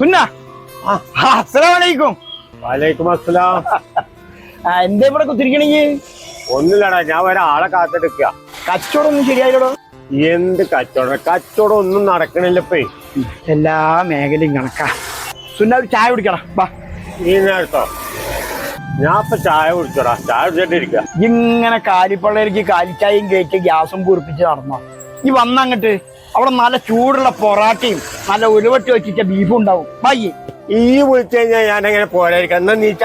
സുന്ന അസ്സലാമലൈക്കും. വലൈക്കും അസ്സലാം എന്താ ഇവിടെ കുത്തിരിക്കണീ ഒന്നുമില്ലടാ ഞാൻ ഒരാളെ കാത്തെടുക്കുക കച്ചവടം ഒന്നും ശരിയായില്ലടോ. എന്ത് കച്ചവടം? കച്ചവടം ഒന്നും നടക്കണില്ലപ്പേ എല്ലാ മേഖലയും കണക്കാ. സുന്ന ഒരു ചായ കുടിക്കണം വാ. ഈ നേരത്തോ? ഞാൻ ഇപ്പൊ ചായ കുടിച്ചോടാ. ചായ കുടിച്ചിട്ടിരിക്ക. ഇങ്ങനെ കാലിപ്പള്ളേക്ക് കാലിച്ചായും കയറ്റി ഗ്യാസും പൂരിപ്പിച്ച് നടന്നോ? ഈ വന്നങ്ങട്ട്. അവിടെ നല്ല ചൂടുള്ള പൊറാട്ടയും നല്ല ഉരുവട്ടി വെച്ചിട്ട് ബീഫും ഉണ്ടാവും. വൈകി ഈ വിളിച്ചു കഴിഞ്ഞാൽ ഞാൻ എങ്ങനെ പോരായിരിക്കാം. എന്നാ നീച്ച?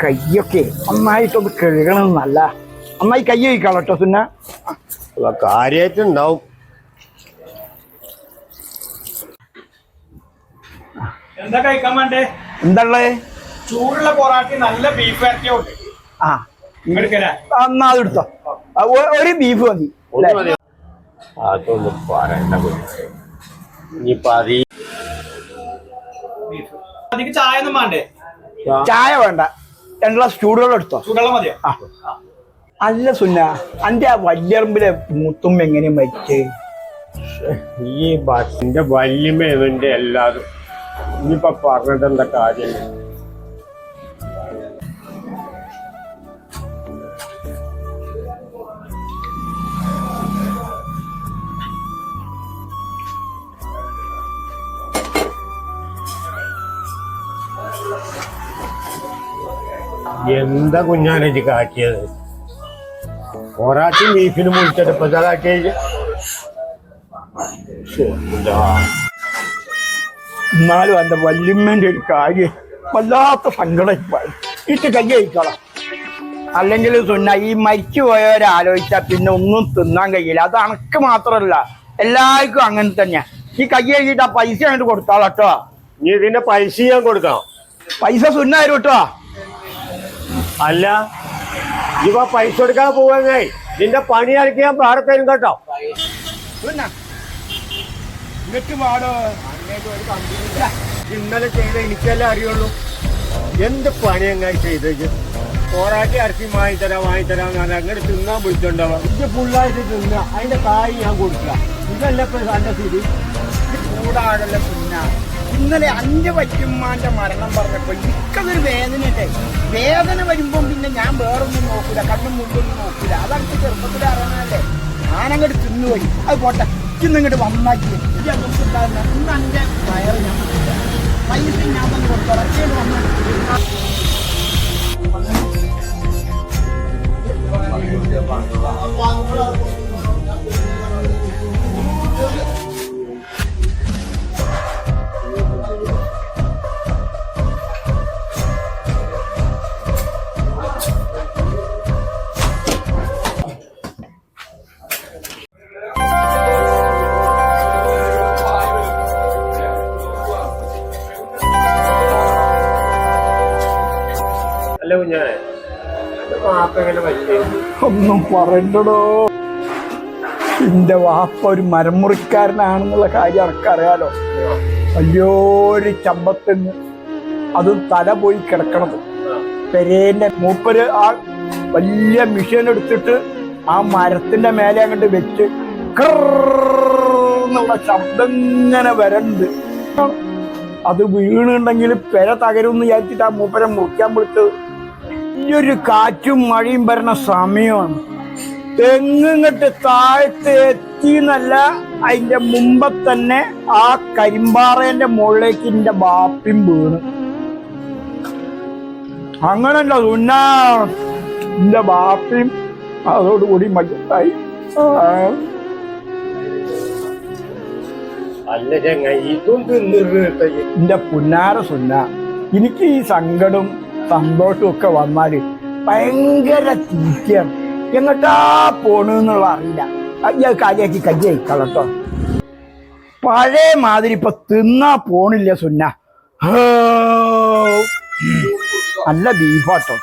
കയ്യൊക്കെ നന്നായിട്ടൊന്ന് കഴുകണം നല്ല നന്നായി കൈ കഴിക്കാളോ കേട്ടോ സുന്ന കാര്യായിട്ടുണ്ടാവും. എന്താ കഴിക്കാൻ വേണ്ടേ? എന്താള്ളേ ചൂടുള്ള പൊറാട്ടി നല്ല ബീഫ് ഇറക്കിയുണ്ട് ആ. എന്നാ ഒരു ബീഫ് മതി. അതൊന്നും പറയണ്ട ഇനിയിപ്പൊ അത് ചായ ഒന്നും വേണ്ടേ? ചായ വേണ്ട. രണ്ട് ഗ്ലാസ് ചൂടുവെള്ളം എടുത്തോ. ചൂടുള്ള മതിയോ? ആ. അല്ല സുന്ന. അന്റെ ആ വല്യറമ്പിലെ മൂത്തും എങ്ങനെ മരിച്ചേ? ഈ ബസിന്റെ വല്യമേവന്റെ എല്ലാതും. ഇനിയിപ്പൊ പറഞ്ഞിട്ടെന്താ കാര്യം? എന്താ കുഞ്ഞാനെജി കാട്ടിയത്? ഒരാച്ചും ബീഫിന് മുഴിച്ചിട്ട് ഇപ്പൊ കാട്ടിയത്. എന്നാലും അന്റെ വല്യമ്മേന്റെ ഒരു കാര്യം വല്ലാത്ത സങ്കടം ഇട്ട് കൈ കഴിക്കണം. അല്ലെങ്കിൽ സുന്ന ഈ മരിച്ചു പോയവരെ പിന്നെ ഒന്നും തിന്നാൻ കഴിയില്ല. അത് അണക്ക് മാത്രല്ല എല്ലാവർക്കും അങ്ങനെ തന്നെയാ. ഈ കൈ കഴുകിയിട്ട് ആ പൈസ അങ്ങോട്ട് കൊടുത്താളട്ടോ. നീ ഇതിന്റെ പൈസ ഞാൻ കൊടുക്കാം പൈസ സുന്ന കേട്ടോ അല്ല ഇവ പൈസ കൊടുക്കാൻ പോവാങ്ങേ നിന്റെ പണി അരക്കി ഞാൻ തരും കേട്ടോ ഇന്നലെ ചെയ്ത എനിക്കല്ലേ അറിയുള്ളൂ. എന്ത് പണി എങ്ങനെ ചെയ്തേക്ക് പോരാട്ടി ഇറക്കി വാങ്ങിത്തരാം വാങ്ങിത്തരാം പറഞ്ഞാൽ അങ്ങനെ തിന്നാൻ വിളിച്ചോണ്ടാവാം. ഇത് ഫുള്ളായിട്ട് തിന്ന. അതിന്റെ കായ് ഞാൻ കൊടുക്കുക ഇതല്ല ഇപ്പൊ കണ്ട സ്ഥിതി? കൂടാടല്ല സുന്ന ഇന്നലെ അഞ്ച് വയ്ക്കുമ്മാന്റെ മരണം പറഞ്ഞപ്പോ എനിക്കതൊരു ഇട്ടേ വേദന വരുമ്പം പിന്നെ ഞാൻ വേറൊന്നും നോക്കില്ല കണ്ണും മുമ്പൊന്നും നോക്കില്ല അതടുത്ത് ചെറുപ്പത്തിൽ അറിയണല്ലേ ഞാനങ്ങോട്ട് തിന്നുപോയി. അത് പോട്ടെ ഇന്നിങ്ങോട്ട് വന്നാക്കി. ഇന്ന് അഞ്ച് വയറ് ഞാൻ. പൈസ ഞാൻ തന്നെ കൊടുത്തോളാം ഇങ്ങോട്ട് അല്ല കുഞ്ഞാനെ ഒന്നും പറയണ്ടടോ. എന്റെ വാപ്പ ഒരു മരമുറിക്കാരനാണെന്നുള്ള കാര്യം അനക്കറിയാലോ? വലിയൊരു ചമ്പത്തിന് അത് തല പോയി കിടക്കണത്. പെരേന്റെ മൂപ്പര് ആ വലിയ മിഷീൻ എടുത്തിട്ട് ആ മരത്തിന്റെ മേലെ അങ്ങോട്ട് വെച്ച് എന്നുള്ള ശബ്ദം ഇങ്ങനെ വരണ്ട്. അത് വീണുണ്ടെങ്കിൽ പെര തകരുമെന്ന് വിചാരിച്ചിട്ട് ആ മൂപ്പരെ മുറിക്കാൻ വിളിച്ചത്. ഒരു കാറ്റും മഴയും വരുന്ന സമയമാണ്. തെങ്ങിങ്ങട്ട് താഴത്ത് എത്തിന്നല്ല അതിന്റെ മുമ്പ് തന്നെ ആ കരിമ്പാറേന്റെ മുകളിലേക്ക് എന്റെ ബാപ്പിയും വീണ്. അങ്ങനല്ല ഉന്നാ എന്റെ ബാപ്പിയും അതോടുകൂടി മജത്തായി എന്റെ പുന്നാര സുന്ന. എനിക്ക് ഈ സങ്കടം സന്തോഷവും ഒക്കെ വന്നാൽ ഭയങ്കര തീറ്റയാണ് എങ്ങോട്ടാ പോണെന്നുള്ള അറിയില്ല. അയ്യ കാര്യാക്കി കയ്യായി കളട്ടോ പഴയ മാതിരി ഇപ്പൊ തിന്നാ പോണില്ല സുന്ന. നല്ല ബീഫാട്ടോ.